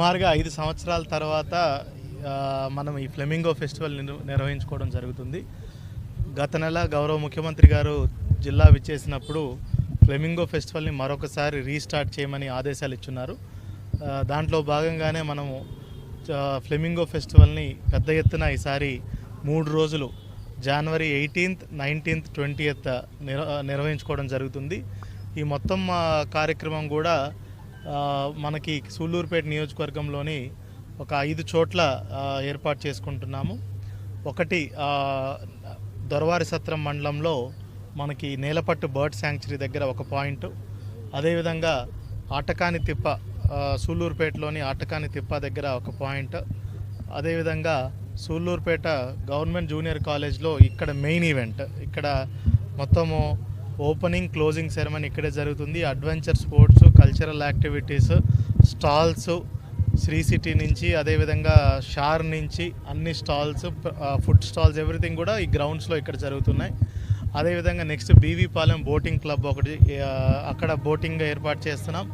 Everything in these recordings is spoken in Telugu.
సుమారుగా ఐదు సంవత్సరాల తర్వాత మనం ఈ ఫ్లెమింగో ఫెస్టివల్ నిర్వహించుకోవడం జరుగుతుంది. గత నెల గౌరవ ముఖ్యమంత్రి గారు జిల్లా విచ్చేసినప్పుడు ఫ్లెమింగో ఫెస్టివల్ని మరొకసారి రీస్టార్ట్ చేయమని ఆదేశాలు ఇచ్చున్నారు. దాంట్లో భాగంగానే మనము ఫ్లెమింగో ఫెస్టివల్ని పెద్ద ఎత్తున ఈసారి మూడు రోజులు జనవరి ఎయిటీన్త్ నైన్టీన్త్ ట్వంటీయత్ నిర్ నిర్వహించుకోవడం జరుగుతుంది. ఈ మొత్తం కార్యక్రమం కూడా మనకి సూళ్ళూరుపేట నియోజకవర్గంలోని ఒక ఐదు చోట్ల ఏర్పాటు చేసుకుంటున్నాము. ఒకటి దొరవారి సత్రం మండలంలో మనకి నేలపట్టు బర్డ్ శాంక్చురీ దగ్గర ఒక పాయింట్. అదేవిధంగా ఆటకాని తిప్ప సూళ్ళూరుపేటలోని ఆటకాని తిప్ప దగ్గర ఒక పాయింట్. అదేవిధంగా సూళ్ళూరుపేట గవర్నమెంట్ జూనియర్ కాలేజ్లో ఇక్కడ మెయిన్ ఈవెంట్. ఇక్కడ మొత్తము ఓపెనింగ్ క్లోజింగ్ సెరమనీ ఇక్కడే జరుగుతుంది. Adventure sports cultural activities stalls Sri City నుంచి అదేవిధంగా షార్ నుంచి అన్ని స్టాల్స్ ఫుడ్ స్టాల్స్ ఎవ్రీథింగ్ కూడా ఈ గ్రౌండ్స్లో ఇక్కడ జరుగుతున్నాయి. అదేవిధంగా నెక్స్ట్ బీవీపాలెం బోటింగ్ క్లబ్ ఒకటి అక్కడ బోటింగ్ ఏర్పాటు చేస్తున్నాం.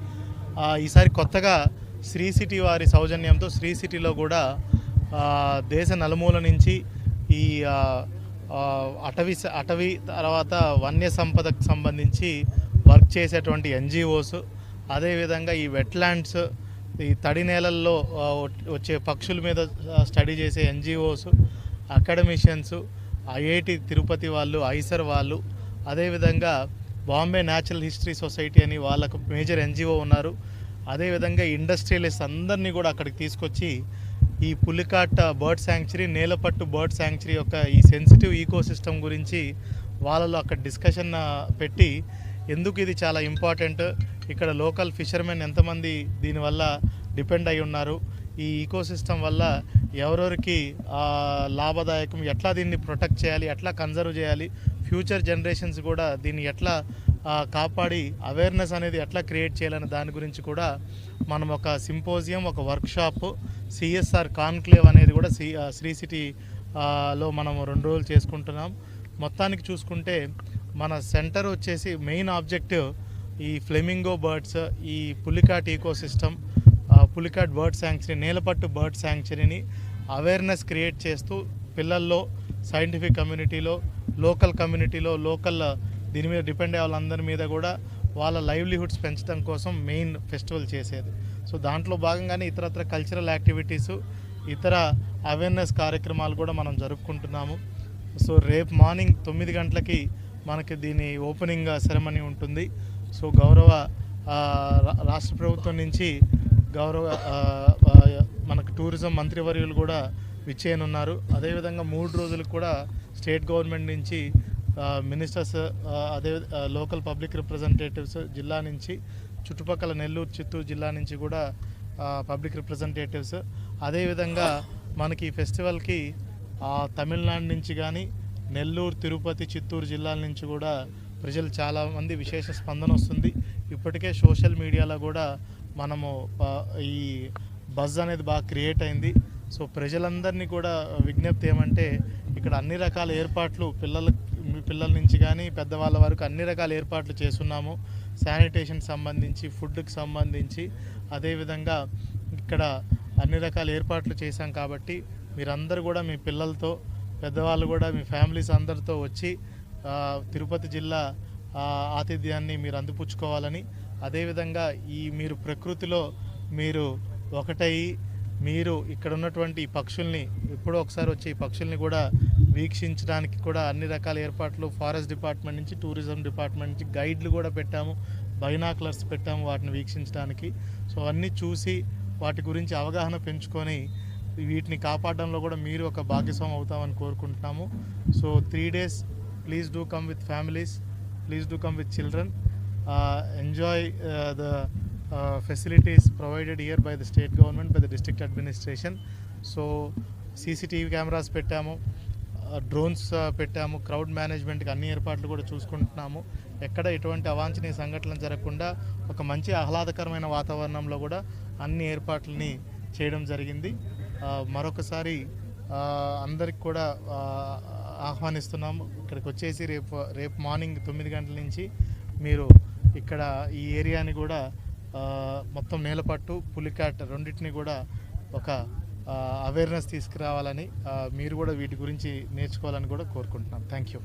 ఈసారి కొత్తగా శ్రీ సిటీ వారి సౌజన్యంతో శ్రీ సిటీలో కూడా దేశ నలుమూల నుంచి ఈ అటవీ అటవీ తర్వాత వన్య సంపదకు సంబంధించి వర్క్ చేసేటువంటి ఎన్జిఓస్ అదేవిధంగా ఈ వెట్లాండ్స్ ఈ తడి నేలల్లో వచ్చే పక్షుల మీద స్టడీ చేసే ఎన్జిఓస్ అకాడమిషియన్స్ ఐఐటి తిరుపతి వాళ్ళు ఐసర్ వాళ్ళు అదేవిధంగా బాంబే న్యాచురల్ హిస్టరీ సొసైటీ అని వాళ్ళకు మేజర్ ఎన్జిఓ ఉన్నారు. అదేవిధంగా ఇండస్ట్రియలిస్ట్ అందరినీ కూడా అక్కడికి తీసుకొచ్చి ఈ Pulicat bird sanctuary Nelapattu bird sanctuary యొక్క ఈ సెన్సిటివ్ ఈకో సిస్టమ్ గురించి వాళ్ళలో అక్కడ డిస్కషన్ పెట్టి ఎందుకు ఇది చాలా ఇంపార్టెంట్ ఇక్కడ లోకల్ ఫిషర్మెన్ ఎంతమంది దీనివల్ల డిపెండ్ అయి ఉన్నారు? ఈ ఈకో సిస్టమ్ వల్ల ఎవరెవరికి లాభదాయకం ఎట్లా దీన్ని ప్రొటెక్ట్ చేయాలి ఎట్లా కన్జర్వ్ చేయాలి ఫ్యూచర్ జనరేషన్స్ కూడా దీన్ని ఎట్లా కాపాడి అవేర్నెస్ అనేది ఎట్లా క్రియేట్ చేయాలనే దాని గురించి కూడా మనం ఒక సింపోజియం ఒక వర్క్షాప్ సిఎస్ఆర్ కాన్క్లేవ్ అనేది కూడా సి శ్రీ సిటీ లో మనం రెండు రోజులు చేసుకుంటున్నాం. మొత్తానికి చూసుకుంటే మన సెంటర్ వచ్చేసి మెయిన్ ఆబ్జెక్టివ్ ఈ ఫ్లెమింగో బర్డ్స్ ఈ Pulicat ecosystem Pulicat bird sanctuary Nelapattu bird శాంక్చురీని awareness create చేస్తూ పిల్లల్లో సైంటిఫిక్ కమ్యూనిటీలో లోకల్ కమ్యూనిటీలో లోకల్ దీని మీద డిపెండ్ అయ్యే వాళ్ళందరి మీద కూడా వాళ్ళ లైవ్లీహుడ్స్ పెంచడం కోసం మెయిన్ ఫెస్టివల్ చేసేది. సో దాంట్లో భాగంగానే ఇతరత్ర కల్చరల్ యాక్టివిటీస్ ఇతర అవేర్నెస్ కార్యక్రమాలు కూడా మనం జరుపుకుంటున్నాము. సో రేపు మార్నింగ్ తొమ్మిది గంటలకి మనకి దీని ఓపెనింగ్ సెరమనీ ఉంటుంది. సో గౌరవ రాష్ట్ర ప్రభుత్వం నుంచి గౌరవ మనకు టూరిజం మంత్రివర్యులు కూడా విచ్చేయనున్నారు. అదేవిధంగా మూడు రోజులకు కూడా స్టేట్ గవర్నమెంట్ నుంచి మినిస్టర్స్ అదే లోకల్ పబ్లిక్ రిప్రజెంటేటివ్స్ జిల్లా నుంచి చుట్టుపక్కల నెల్లూరు చిత్తూరు జిల్లా నుంచి కూడా పబ్లిక్ రిప్రజెంటేటివ్స్. అదేవిధంగా మనకి ఈ ఫెస్టివల్కి తమిళనాడు నుంచి కానీ నెల్లూరు తిరుపతి చిత్తూరు జిల్లాల నుంచి కూడా ప్రజలు చాలామంది విశేష స్పందన వస్తుంది. ఇప్పటికే సోషల్ మీడియాలో కూడా మనము ఈ బజ్ అనేది బాగా క్రియేట్ అయింది. సో ప్రజలందరినీ కూడా విజ్ఞప్తి ఏమంటే ఇక్కడ అన్ని రకాల ఏర్పాట్లు పిల్లల పిల్లల నుంచి కానీ పెద్దవాళ్ళ వరకు అన్ని రకాల ఏర్పాట్లు చేస్తున్నాము. శానిటేషన్ సంబంధించి ఫుడ్కి సంబంధించి. అదేవిధంగా ఇక్కడ అన్ని రకాల ఏర్పాట్లు చేశాం కాబట్టి మీరందరూ కూడా మీ పిల్లలతో పెద్దవాళ్ళు కూడా మీ ఫ్యామిలీస్ అందరితో వచ్చి తిరుపతి జిల్లా ఆతిథ్యాన్ని మీరు అందిపుచ్చుకోవాలని అదేవిధంగా ఈ మీరు ప్రకృతిలో మీరు ఒకటై మీరు ఇక్కడ ఉన్నటువంటి పక్షుల్ని ఎప్పుడో ఒకసారి వచ్చి ఈ పక్షుల్ని కూడా వీక్షించడానికి కూడా అన్ని రకాల ఏర్పాట్లు ఫారెస్ట్ డిపార్ట్మెంట్ నుంచి టూరిజం డిపార్ట్మెంట్ నుంచి గైడ్లు కూడా పెట్టాము బైనాక్లర్స్ పెట్టాము వాటిని వీక్షించడానికి. సో అన్నీ చూసి వాటి గురించి అవగాహన పెంచుకొని వీటిని కాపాడడంలో కూడా మీరు ఒక భాగస్వామి అవుతామని కోరుకుంటున్నాము. So three days please do come with families please do come with children enjoy the facilities provided here by the state government by the district administration so CCTV cameras పెట్టాము uh, డ్రోన్స్ uh, పెట్టాము క్రౌడ్ మేనేజ్మెంట్కి అన్ని ఏర్పాట్లు కూడా చూసుకుంటున్నాము. ఎక్కడ ఎటువంటి అవాంఛనీయ సంఘటనలు జరగకుండా ఒక మంచి ఆహ్లాదకరమైన వాతావరణంలో కూడా అన్ని ఏర్పాట్లని చేయడం జరిగింది. Uh, మరొకసారి అందరికి కూడా ఆహ్వానిస్తున్నాము. ఇక్కడికి వచ్చేసి రేపు రేపు మార్నింగ్ తొమ్మిది గంటల నుంచి మీరు ఇక్కడ ఈ ఏరియాని కూడా మొత్తం నేలపట్టు పులికాట్ రెండింటిని కూడా ఒక అవేర్నెస్ తీసుకురావాలని మీరు కూడా వీటి గురించి నేర్చుకోవాలని కూడా కోరుకుంటున్నాం. Thank you